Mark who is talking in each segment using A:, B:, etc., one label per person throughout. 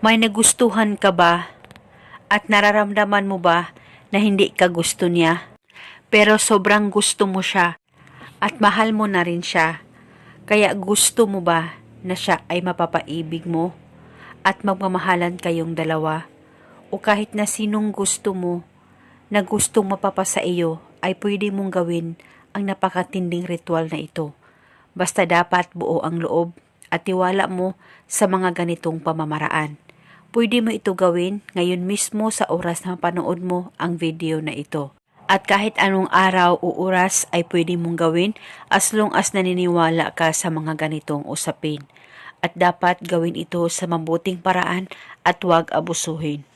A: May nagustuhan ka ba? At nararamdaman mo ba na hindi ka gusto niya? Pero sobrang gusto mo siya at mahal mo na rin siya. Kaya gusto mo ba na siya ay mapapaibig mo at magmamahalan kayong dalawa? O kahit na sinong gusto mo na gustong mapapasa iyo ay pwede mong gawin ang napakatinding ritual na ito. Basta dapat buo ang loob at tiwala mo sa mga ganitong pamamaraan. Pwede mo ito gawin ngayon mismo sa oras na panood mo ang video na ito. At kahit anong araw o oras ay pwede mong gawin as long as naniniwala ka sa mga ganitong usapin. At dapat gawin ito sa mabuting paraan at huwag abusuhin.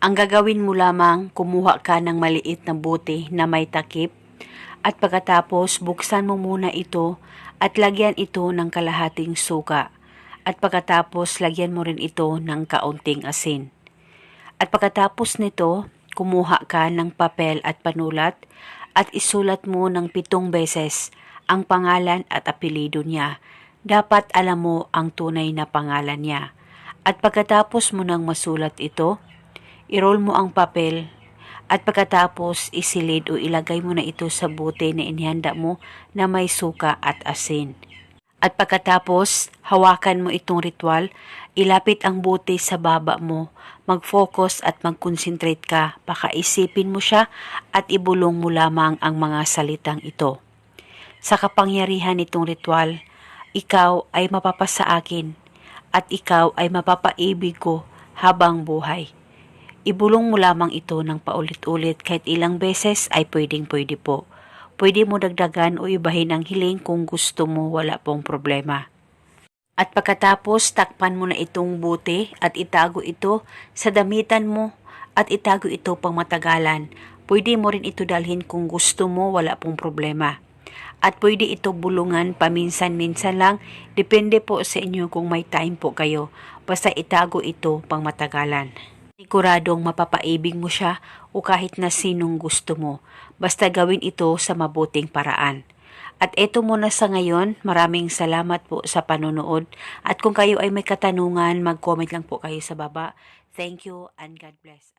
A: Ang gagawin mo lamang, kumuha ka ng maliit na buti na may takip at pagkatapos buksan mo muna ito at lagyan ito ng kalahating suka at pagkatapos lagyan mo rin ito ng kaunting asin. At pagkatapos nito, kumuha ka ng papel at panulat at isulat mo ng pitong beses ang pangalan at apelido niya. Dapat alam mo ang tunay na pangalan niya. At pagkatapos mo nang masulat ito, i-roll mo ang papel at pagkatapos isilid o ilagay mo na ito sa bote na inihanda mo na may suka at asin. At pagkatapos, hawakan mo itong ritual, ilapit ang bote sa baba mo, mag-focus at mag-concentrate ka, pakaisipin mo siya at ibulong mo lamang ang mga salitang ito. Sa kapangyarihan nitong ritual, ikaw ay mapapasa akin at ikaw ay mapapaibig ko habang buhay. Ibulong mo lamang ito ng paulit-ulit kahit ilang beses ay pwedeng-pwede po. Pwede mo dagdagan o ibahin ang hiling kung gusto mo wala pong problema. At pagkatapos, takpan mo na itong buti at itago ito sa damitan mo at itago ito pang matagalan. Pwede mo rin ito dalhin kung gusto mo wala pong problema. At pwede ito bulungan paminsan-minsan lang, depende po sa inyo kung may time po kayo. Basta itago ito pang matagalan. Siguradong mapapaibig mo siya o kahit na sinong gusto mo. Basta gawin ito sa mabuting paraan. At eto muna sa ngayon, maraming salamat po sa panonood. At kung kayo ay may katanungan, mag-comment lang po kayo sa baba. Thank you and God bless.